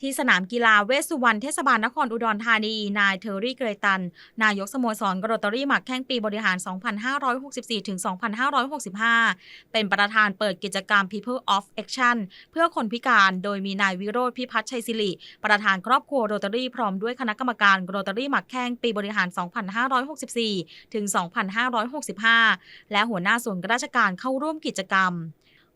ที่สนามกีฬาเวสสุวรรณเทศบาลนครอุดรธานี นายเทอรี่เกรตัน นายกสโมสรโรตารี่หมักแข้งปีบริหาร 2564 ถึง 2565 เป็นประธานเปิดกิจกรรม People of Action เพื่อคนพิการโดยมีนายวิโรธพิพัฒน์ชัยศิริ ประธานครอบครัวโรตารี่พร้อมด้วยคณะกรรมการโรตารี่หมักแข้งปีบริหาร 2564 ถึง 2565 และหัวหน้าส่วนราชการเข้าร่วมกิจกรรม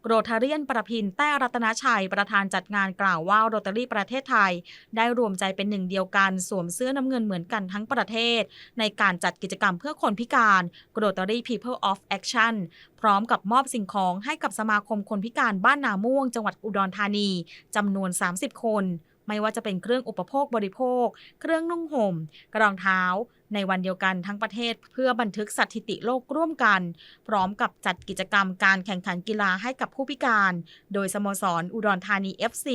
โรทาเรียนประพิน แต้รัตนชัย ประธานจัดงานกล่าวว่าโรตารี่ประเทศไทย ได้รวมใจเป็นหนึ่งเดียวกันสวมเสื้อน้ำเงินเหมือนกันทั้งประเทศ ในการจัดกิจกรรมเพื่อคนพิการโรตารี่ People of Action พร้อมกับมอบสิ่งของให้กับสมาคมคนพิการบ้านนาม่วง จังหวัดอุดรธานีจำนวน 30 คน ไม่ว่าจะเป็นเครื่องอุปโภคบริโภค เครื่องนุ่งห่ม กรองเท้า ในวันเดียวกันทั้งประเทศเพื่อบันทึกสถิติโลกร่วมกัน พร้อมกับจัดกิจกรรมการแข่งขันกีฬาให้กับผู้พิการ โดยสโมสรอุดรธานี FC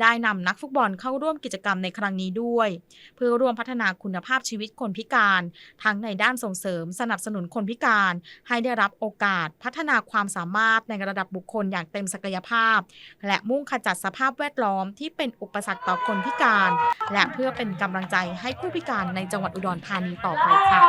ได้นำนักฟุตบอลเข้าร่วมกิจกรรมในครั้งนี้ด้วย เพื่อร่วมพัฒนาคุณภาพชีวิตคนพิการ ทั้งในด้านส่งเสริมสนับสนุนคนพิการ ให้ได้รับโอกาสพัฒนาความสามารถในระดับบุคคลอย่างเต็มศักยภาพ และมุ่งขจัดสภาพแวดล้อมที่เป็นอุปสรรคต่อคนพิการ และเพื่อเป็นกำลังใจให้ผู้พิการในจังหวัดอุดรธานีต่อไปค่ะ